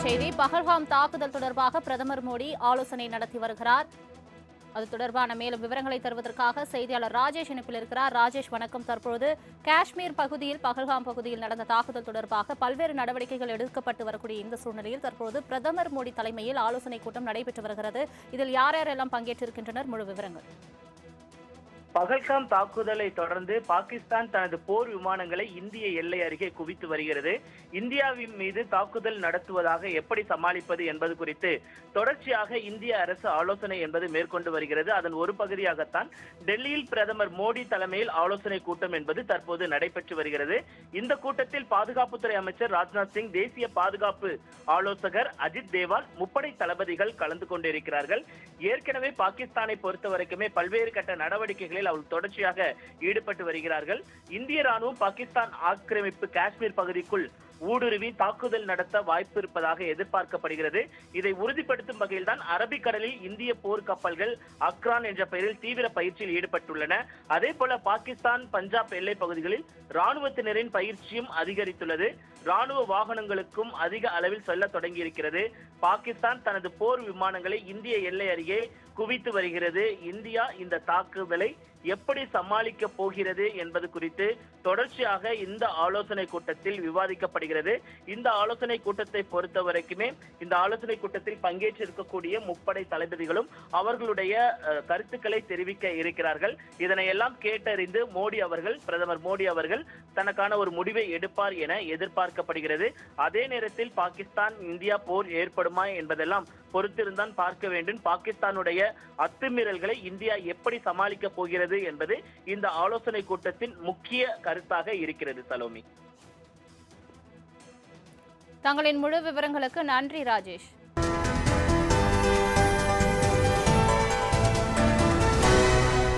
செய்தி. பகல்காம் தாக்குதல் தொடர்பாக பிரதமர் மோடி ஆலோசனை நடத்தி வருகிறார். அது தொடர்பான மேலும் விவரங்களை தருவதற்காக செய்தியாளர் ராஜேஷ் இணைப்பில் இருக்கிறார். ராஜேஷ் வணக்கம். தற்பொழுது காஷ்மீர் பகுதியில் பகல்காம் பகுதியில் நடந்த தாக்குதல் தொடர்பாக பல்வேறு நடவடிக்கைகள் எடுக்கப்பட்டு வரக்கூடிய இந்த சூழ்நிலையில் தற்போது பிரதமர் மோடி தலைமையில் ஆலோசனைக் கூட்டம் நடைபெற்று வருகிறது. இதில் யார் யாரெல்லாம் பங்கேற்றிருக்கின்றனர்? முழு விவரங்கள். பகல்காம் தாக்குதலை தொடர்ந்து பாகிஸ்தான் தனது போர் விமானங்களை இந்திய எல்லை அருகே குவித்து வருகிறது. இந்தியாவின் மீது தாக்குதல் நடத்துவதாக எப்படி சமாளிப்பது என்பது குறித்து தொடர்ச்சியாக இந்திய அரசு ஆலோசனை என்பது மேற்கொண்டு வருகிறது. அதன் ஒரு பகுதியாகத்தான் டெல்லியில் பிரதமர் மோடி தலைமையில் ஆலோசனை கூட்டம் என்பது தற்போது நடைபெற்று வருகிறது. இந்த கூட்டத்தில் பாதுகாப்புத்துறை அமைச்சர் ராஜ்நாத் சிங் தேசிய பாதுகாப்பு ஆலோசகர் அஜித் தேவால் முப்படை தளபதிகள் கலந்து கொண்டிருக்கிறார்கள். ஏற்கனவே பாகிஸ்தானை பொறுத்த வரைக்குமே பல்வேறு கட்ட நடவடிக்கைகளில் அவர்கள் தொடர்ச்சியாக ஈடுபட்டு வருகிறார்கள். இந்திய ராணுவம் பாகிஸ்தான் ஆக்கிரமிப்பு காஷ்மீர் பகுதிக்குள் ஊடுருவி தாக்குதல் நடத்த வாய்ப்பு இருப்பதாக எதிர்பார்க்கப்படுகிறது. இதை உறுதிப்படுத்தும் வகையில் தான் அரபிக்கடலில் இந்திய போர் கப்பல்கள் அக்ரான் என்ற பெயரில் தீவிர பயிற்சியில் ஈடுபட்டுள்ளன. அதே போல பாகிஸ்தான் பஞ்சாப் எல்லை பகுதிகளில் ராணுவத்தினரின் பயிற்சியும் அதிகரித்துள்ளது. ராணுவ வாகனங்களுக்கும் அதிக அளவில் செல்ல தொடங்கியிருக்கிறது. பாகிஸ்தான் தனது போர் விமானங்களை இந்திய எல்லை அருகே குவித்து வருகிறது. இந்தியா இந்த தாக்குதலை எப்படி சமாளிக்க போகிறது என்பது குறித்து தொடர்ச்சியாக இந்த ஆலோசனை கூட்டத்தில் விவாதிக்கப்படுகிறது. இந்த ஆலோசனை கூட்டத்தை பொறுத்த வரைக்குமே இந்த ஆலோசனை கூட்டத்தில் பங்கேற்றிருக்கக்கூடிய முப்படை தளபதிகளும் அவர்களுடைய கருத்துக்களை தெரிவிக்க இருக்கிறார்கள். இதனை எல்லாம் கேட்டறிந்து மோடி அவர்கள் பிரதமர் மோடி அவர்கள் தனக்கான ஒரு முடிவை எடுப்பார் என எதிர்பார்க்கப்படுகிறது. அதே நேரத்தில் பாகிஸ்தான் இந்தியா போர் ஏற்படுமா என்பதெல்லாம் பொறுத்திருந்தான் பார்க்க வேண்டும். பாகிஸ்தானுடைய அத்துமீறல்களை இந்தியா எப்படி சமாளிக்க போகிறது என்பது இந்த ஆலோசனை கூட்டத்தின் முக்கிய கருத்தாக இருக்கிறது சலோமி. தங்களின் முழு விவரங்களுக்கு நன்றி ராஜேஷ்.